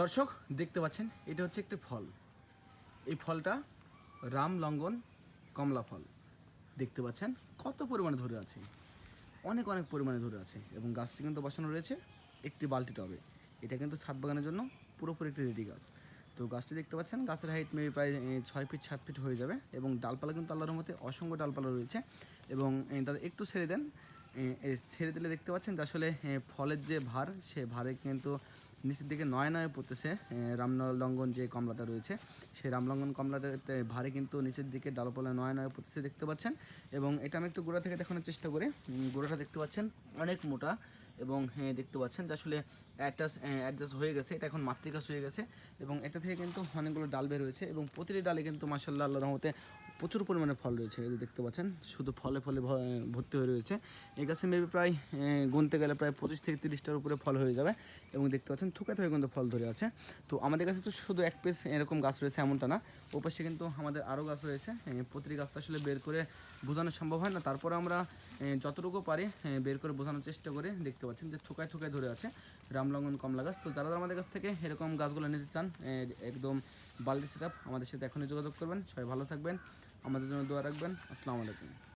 দর্শক, দেখতে পাচ্ছেন, এটা হচ্ছে একটি ফল। এই ফলটা রাম লঙ্ঘন কমলা ফল। দেখতে পাচ্ছেন, কত পরিমাণে ধরে আছে। অনেক অনেক পরিমাণে ধরে আছে এবং গাছটি কিন্তু বসানো রয়েছে একটি বালতি টবে। এটা কিন্তু ছাদ বাগানের জন্য পুরোপুরি একটি রেডি গাছ। তো গাছটি দেখতে পাচ্ছেন, গাছের হাইট মেবি প্রায় ছয় ফিট সাত ফিট হয়ে যাবে এবং ডালপালা কিন্তু আল্লাহর মধ্যে অসংখ্য ডালপালা রয়েছে এবং তাদের একটু ছেড়ে দেন। ছেড়ে দিলে দেখতে পাচ্ছেন যে আসলে ফলের যে ভার, সে ভারে কিন্তু নিচের দিকে নয় নয় পড়তেছে। রামলঙ্গন যে কমলাটা রয়েছে, সেই রামলঙ্গন কমলাটাতে ভারে কিন্তু নিচের দিকে ডালপালা নয় নয় পড়তেছে দেখতে পাচ্ছেন। এবং এটা আমি একটু গোড়া থেকে দেখানোর চেষ্টা করি। গোড়াটা দেখতে পাচ্ছেন অনেক মোটা এবং দেখতে পাচ্ছেন যে আসলে অ্যাডজাস্ট অ্যাডজাস্ট হয়ে গেছে, এটা এখন মাতৃকাশ হয়ে গেছে। এবং এটা থেকে কিন্তু অনেকগুলো ডাল বের হয়েছে এবং প্রতিটি ডালে কিন্তু মাসাল্লাহ আল্লাহ রহমতে প্রচুর পরিমাণে ফল রয়েছে, এই যে দেখতে পাচ্ছেন। শুধু ফলে ফলে ভর্তি হয়ে রয়েছে। এই গাছে মেবি প্রায় গুনতে গেলে প্রায় পঁচিশ থেকে তিরিশটার উপরে ফল হয়ে যাবে। এবং দেখতে পাচ্ছেন থুকাতে হয়ে কিন্তু ফল ধরে আছে। তো আমাদের কাছে তো শুধু এক পিস এরকম গাছ রয়েছে এমনটা না। ও ওপাশে কিন্তু আমাদের আরও গাছ রয়েছে। প্রতিটি গাছটা আসলে বের করে বোঝানো সম্ভব হয় না। তারপরে আমরা যতটুকু পারি বের করে বোঝানোর চেষ্টা করে। দেখতে পাচ্ছেন যে থুকায় থুকায় ধরে আছে রামলঙ্গন কমলা গাছ। তো যারা আমাদের কাছ থেকে এরকম গাছগুলো নিতে চান একদম বালতি সেট আমাদের সাথে এখনই যোগাযোগ করবেন। সবাই ভালো থাকবেন। আমাদের জন্য দোয়া রাখবেন। আসসালামু আলাইকুম।